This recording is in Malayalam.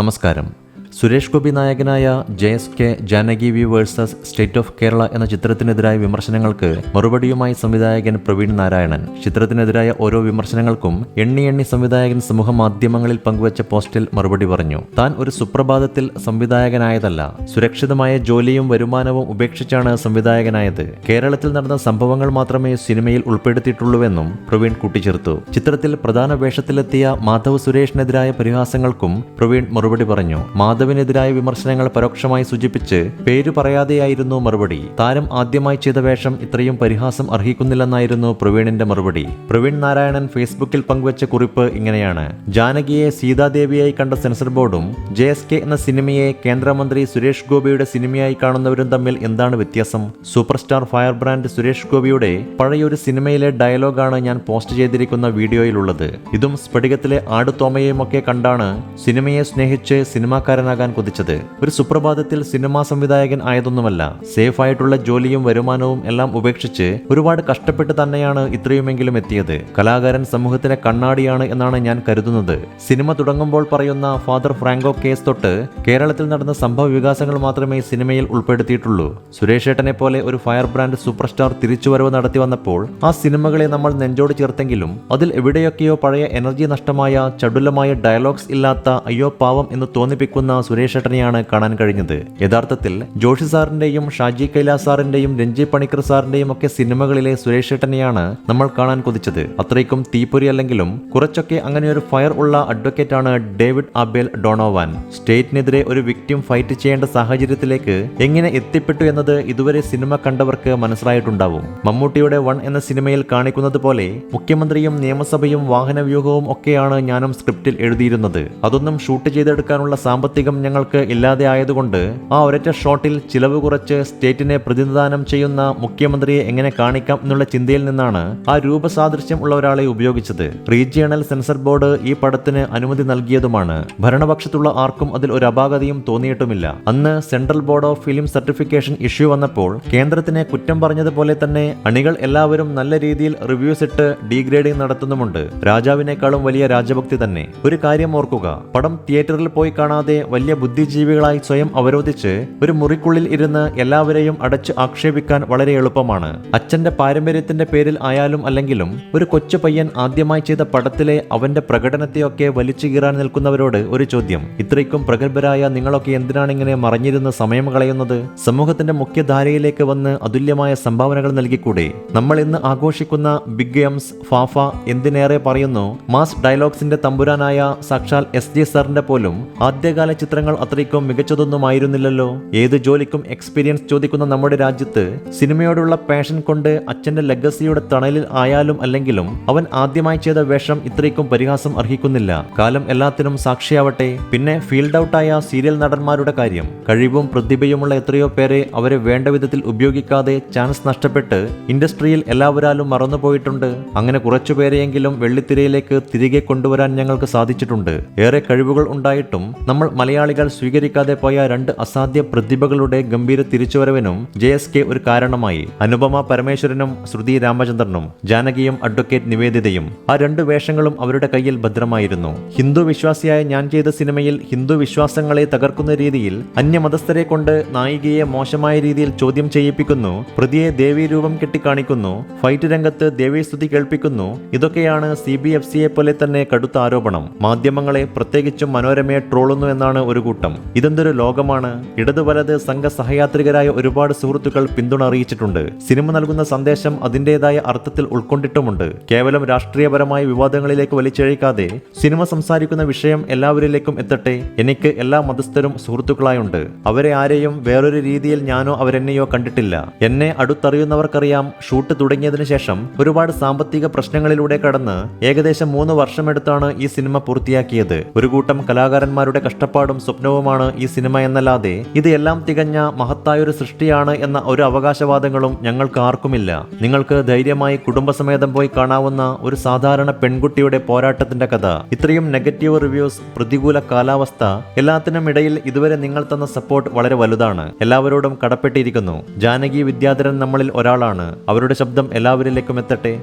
നമസ്കാരം. സുരേഷ് ഗോപി നായകനായ J S K Janaki V versus State of Kerala എന്ന ചിത്രത്തിനെതിരായ വിമർശനങ്ങൾക്ക് മറുപടിയുമായി സംവിധായകൻ പ്രവീൺ നാരായണൻ. ചിത്രത്തിനെതിരായ ഓരോ വിമർശനങ്ങൾക്കും എണ്ണി എണ്ണി സംവിധായകൻ സമൂഹ മാധ്യമങ്ങളിൽ പങ്കുവച്ച പോസ്റ്റിൽ മറുപടി പറഞ്ഞു. താൻ ഒരു സുപ്രഭാതത്തിൽ സംവിധായകനായതല്ല. സുരക്ഷിതമായ ജോലിയും വരുമാനവും ഉപേക്ഷിച്ചാണ് സംവിധായകനായത്. കേരളത്തിൽ നടന്ന സംഭവങ്ങൾ മാത്രമേ സിനിമയിൽ ഉൾപ്പെടുത്തിയിട്ടുള്ളൂവെന്നും പ്രവീൺ കൂട്ടിച്ചേർത്തു. ചിത്രത്തിൽ പ്രധാന വേഷത്തിലെത്തിയ മാധവ് സുരേഷിനെതിരായ പരിഹാസങ്ങൾക്കും പ്രവീൺ മറുപടി പറഞ്ഞു. മാധവിനെതിരായ വിമർശനങ്ങൾ പരോക്ഷമായി സൂചിപ്പിച്ച് പേര് പറയാതെയായിരുന്നു മറുപടി. താരം ആദ്യമായി ചെയ്ത വേഷം ഇത്രയും പരിഹാസം അർഹിക്കുന്നില്ലെന്നായിരുന്നു പ്രവീണിന്റെ മറുപടി. പ്രവീൺ നാരായണൻ ഫേസ്ബുക്കിൽ പങ്കുവച്ച കുറിപ്പ് ഇങ്ങനെയാണ്. ജാനകിയെ സീതാദേവിയായി കണ്ട സെൻസർ ബോർഡും ജെ എസ് കെ എന്ന സിനിമയെ കേന്ദ്രമന്ത്രി സുരേഷ് ഗോപിയുടെ സിനിമയായി കാണുന്നവരും തമ്മിൽ എന്താണ് വ്യത്യാസം? Super star fire brand Suresh ഗോപിയുടെ പഴയൊരു സിനിമയിലെ ഡയലോഗാണ് ഞാൻ പോസ്റ്റ് ചെയ്തിരിക്കുന്ന വീഡിയോയിലുള്ളത്. ഇതും സ്ഫടികത്തിലെ ആടുത്തോമയെയുമൊക്കെ കണ്ടാണ് സിനിമയെ സ്നേഹിച്ച് സിനിമാക്കാരനാകാൻ കൊതിച്ചത്. ഒരു സുപ്രഭാതത്തിൽ സിനിമാ സംവിധായകൻ ആയതൊന്നുമല്ല. സേഫ് ആയിട്ടുള്ള ജോലിയും വരുമാനവും എല്ലാം ഉപേക്ഷിച്ച് ഒരുപാട് കഷ്ടപ്പെട്ട് തന്നെയാണ് ഇത്രയുമെങ്കിലും എത്തിയത്. കലാകാരൻ സമൂഹത്തിലെ കണ്ണാടിയാണ് എന്നാണ് ഞാൻ കരുതുന്നത്. സിനിമ തുടങ്ങുമ്പോൾ പറയുന്ന ഫാദർ ഫ്രാങ്കോ കേസ് തൊട്ട് കേരളത്തിൽ നടന്ന സംഭവ വികാസങ്ങൾ മാത്രമേ സിനിമയിൽ ഉൾപ്പെടുത്തിയിട്ടുള്ളൂ. സുരേഷ് ഏട്ടനെ പോലെ ഒരു ഫയർ ബ്രാൻഡ് സൂപ്പർ സ്റ്റാർ തിരിച്ചുവരവ് നടത്തി വന്നപ്പോൾ ആ സിനിമകളെ നമ്മൾ നെഞ്ചോട് ചേർത്തെങ്കിലും അതിൽ എവിടെയൊക്കെയോ പഴയ എനർജി നഷ്ടമായ ചടുലമായ ഡയലോഗ്സ് ഇല്ലാത്ത അയ്യോ പാവം എന്ന് തോന്നിപ്പിക്കുന്ന സുരേഷ് ഏട്ടനെയാണ് കാണാൻ കഴിഞ്ഞത്. യഥാർത്ഥത്തിൽ ജോഷി സാറിന്റെയും ഷാജി കൈലാസ് സാറിന്റെയും രഞ്ജി പണിക്കർ സാറിന്റെയും ഒക്കെ സിനിമകളിലെ സുരേഷ് ഏട്ടനെയാണ് നമ്മൾ കാണാൻ കൊതിച്ചത്. അത്രയ്ക്കും തീപ്പൊരി അല്ലെങ്കിലും കുറച്ചൊക്കെ അങ്ങനെ ഒരു ഫയർ ഉള്ള അഡ്വക്കേറ്റ് ആണ് ഡേവിഡ് അബേൽ ഡോണോവാൻ. സ്റ്റേറ്റിനെതിരെ ഒരു വിക്ടിം ഫൈറ്റ് ചെയ്യേണ്ട സാഹചര്യത്തിലേക്ക് എങ്ങനെ എത്തിപ്പെട്ടു എന്നത് ഇതുവരെ സിനിമ കണ്ടവർക്ക് മനസ്സിലായിട്ടുണ്ടാവും. മമ്മൂട്ടിയുടെ വൺ എന്ന സിനിമയിൽ കാണിക്കുന്നത് പോലെ മുഖ്യമന്ത്രിയും നിയമസഭയും വാഹനവ്യൂഹവും ഒക്കെയാണ് ഞാനും സ്ക്രിപ്റ്റിൽ എഴുതിയിരുന്നത്. അതൊന്നും ഷൂട്ട് ചെയ്തെടുക്കാനുള്ള സാമ്പത്തികം ഞങ്ങൾക്ക് ഇല്ലാതെ ആയതുകൊണ്ട് ആ ഒരൊറ്റ ഷോട്ടിൽ ചിലവ് കുറച്ച് സ്റ്റേറ്റിനെ പ്രതിനിധാനം ചെയ്യുന്ന മുഖ്യമന്ത്രിയെ എങ്ങനെ കാണിക്കാം എന്നുള്ള ചിന്തയിൽ നിന്നാണ് ആ രൂപസാദൃശ്യം ഉള്ള ഒരാളെ ഉപയോഗിച്ചത്. റീജിയണൽ സെൻസർ ബോർഡ് ഈ പടത്തിന് അനുമതി നൽകിയതുമാണ്. ഭരണപക്ഷത്തുള്ള ആർക്കും അതിൽ ഒരു അപാകതയും തോന്നിയിട്ടുമില്ല. അന്ന് Central Board of Film Certification issue വന്നപ്പോൾ കേന്ദ്രത്തിനെ കുറ്റം പറഞ്ഞതുപോലെ തന്നെ അണികൾ എല്ലാവരും നല്ല രീതിയിൽ റിവ്യൂസ് ഇട്ട് ഡീഗ്രേഡിംഗ് നടത്തുന്നുമുണ്ട്. രാജാവിനേക്കാളും വലിയ രാജഭക്തി തന്നെ. ഒരു കാര്യം ഓർക്കുക. പടം തിയേറ്ററിൽ പോയി കാണാതെ വലിയ ബുദ്ധിജീവികളായി സ്വയം അവരോധിച്ച് ഒരു മുറിക്കുള്ളിൽ ഇരുന്ന് എല്ലാവരെയും അടച്ച് ആക്ഷേപിക്കാൻ വളരെ എളുപ്പമാണ്. അച്ഛന്റെ പാരമ്പര്യത്തിന്റെ പേരിൽ ആയാലും അല്ലെങ്കിലും ഒരു കൊച്ചു പയ്യൻ ആദ്യമായി ചെയ്ത പടത്തിലെ അവന്റെ പ്രകടനത്തെയൊക്കെ വലിച്ചു കീറാൻ നിൽക്കുന്നവരോട് ഒരു ചോദ്യം. ഇത്രയ്ക്കും പ്രഗത്ഭരായ നിങ്ങളൊക്കെ എന്തിനാണ് ഇങ്ങനെ മറിഞ്ഞിരുന്ന് സമയം കളയുന്നത്? സമൂഹത്തിന്റെ മുഖ്യധാരയിലേക്ക് വന്ന് അതുല്യമായ സംഭാവനകൾ നൽകിക്കൂടെ? നമ്മൾ ഇന്ന് ആഘോഷിക്കുന്ന ബിഗ് എംസ് ഫാഫ എന്തിനേറെ പറയുന്നു? മാസ് ഡയലോഗ്സിന്റെ തമ്പുരാനായ സാക്ഷാൽ എസ് ജെ സാറിന്റെ പോലും ആദ്യകാല ചിത്രങ്ങൾ അത്രയ്ക്കും മികച്ചതൊന്നുമായിരുന്നില്ലല്ലോ. ഏത് ജോലിക്കും എക്സ്പീരിയൻസ് ചോദിക്കുന്ന നമ്മുടെ രാജ്യത്ത് സിനിമയോടുള്ള പാഷൻ കൊണ്ട് അച്ഛന്റെ ലെഗസിയുടെ തണലിൽ ആയാലും അല്ലെങ്കിലും അവൻ ആദ്യമായി ചെയ്ത വേഷം ഇത്രയ്ക്കും പരിഹാസം അർഹിക്കുന്നില്ല. കാലം എല്ലാത്തിനും സാക്ഷിയാവട്ടെ. പിന്നെ ഫീൽഡ് ഔട്ടായ സീരിയൽ നടന്മാരുടെ കാര്യം. കഴിവും പ്രതിഭയുമുള്ള എത്രയോ പേരെ അവരെ വേണ്ട വിധത്തിൽ ഉപയോഗിക്കാതെ ചാൻസ് നഷ്ടപ്പെട്ട് ഇൻഡസ്ട്രിയിൽ എല്ലാവരാലും മറന്നുപോയിട്ടുണ്ട് അങ്ങനെ കുറച്ചുപേരെയെങ്കിലും വെള്ളിത്തിരയിലേക്ക് തിരികെ കൊണ്ടുവരാൻ ഞങ്ങൾക്ക് സാധിച്ചിട്ടുണ്ട്. ഏറെ കഴിവുകൾ ഉണ്ടായിട്ടും നമ്മൾ മലയാളികൾ സ്വീകരിക്കാതെ പോയ രണ്ട് അസാധ്യ പ്രതിഭകളുടെ ഗംഭീര തിരിച്ചുവരവിനും ജെ എസ് കെ ഒരു കാരണമായി. അനുപമ പരമേശ്വരനും ശ്രുതി രാമചന്ദ്രനും ജാനകിയും അഡ്വക്കേറ്റ് നിവേദിതയും ആ രണ്ട് വേഷങ്ങളും അവരുടെ കയ്യിൽ ഭദ്രമായിരുന്നു. ഹിന്ദു വിശ്വാസിയായ ഞാൻ ചെയ്ത സിനിമയിൽ ഹിന്ദു വിശ്വാസങ്ങളെ തകർക്കുന്ന രീതിയിൽ അന്യമതസ്ഥരെ കൊണ്ട് നായികയെ മോശമായ രീതിയിൽ ചോദ്യം ചെയ്യിപ്പിക്കുന്നു പ്രതിയെ ദേവീരൂപം കെട്ടിക്കാണിക്കുന്നു ഫൈറ്റ് രംഗത്ത് ദേവീസ്തുതി കേൾപ്പിക്കുന്നു ഇതൊക്കെയാണ് സി ബി എഫ് സിയെ പോലെ തന്നെ കടുത്ത ആരോപണം. മാധ്യമങ്ങളെ പ്രത്യേകിച്ചും മനോരമയെ ട്രോളുന്നു എന്നാണ് ഒരു കൂട്ടം. ഇതെന്തൊരു ലോകമാണ്? ഇടതു വലത് സംഘ സഹയാത്രികരായ ഒരുപാട് സുഹൃത്തുക്കൾ പിന്തുണ അറിയിച്ചിട്ടുണ്ട് സിനിമ നൽകുന്ന സന്ദേശം അതിന്റെതായ അർത്ഥത്തിൽ ഉൾക്കൊണ്ടിട്ടുമുണ്ട്. കേവലം രാഷ്ട്രീയപരമായ വിവാദങ്ങളിലേക്ക് വലിച്ചഴിക്കാതെ സിനിമ സംസാരിക്കുന്ന വിഷയം എല്ലാവരിലേക്കും എത്തട്ടെ എനിക്ക് എല്ലാ മതസ്ഥരും സുഹൃത്തുക്കളായുണ്ട്. അവരെ ആരെയും വേറൊരു രീതിയിൽ ഞാനോ അവരെന്നെയോ കണ്ടിട്ടില്ല. എന്നെ അടുത്തറിയുന്നവർക്കറിയാം ഷൂട്ട് തുടങ്ങിയതിനു ശേഷം ഒരുപാട് സാമ്പത്തിക പ്രശ്നങ്ങളിലൂടെ കടന്ന് ഏകദേശം മൂന്ന് വർഷമെടുത്താണ് ഈ സിനിമ പൂർത്തിയാക്കിയത്. ഒരു കൂട്ടം കലാകാരന്മാരുടെ കഷ്ടപ്പാടും സ്വപ്നവുമാണ് ഈ സിനിമ എന്നല്ലാതെ ഇത് എല്ലാം തികഞ്ഞ മഹത്തായൊരു സൃഷ്ടിയാണ് എന്ന ഒരു അവകാശവാദങ്ങളും ഞങ്ങൾക്ക് ആർക്കുമില്ല. നിങ്ങൾക്ക് ധൈര്യമായി കുടുംബസമേതം പോയി കാണാവുന്ന ഒരു സാധാരണ പെൺകുട്ടിയുടെ പോരാട്ടത്തിന്റെ കഥ. ഇത്രയും നെഗറ്റീവ് റിവ്യൂസ് പ്രതികൂല കാലാവസ്ഥ എല്ലാത്തിനും ഇടയിൽ ഇതുവരെ നിങ്ങൾ തന്ന സപ്പോർട്ട് വളരെ വലുതാണ്. എല്ലാവരോടും കടപ്പെട്ടിരിക്കുന്നു. ജാനകി വിദ്യാധരൻ നമ്മളിൽ ഒരാളാണ്. അവരുടെ ശബ്ദം എല്ലാവരിലേക്കും എത്തട്ടെ?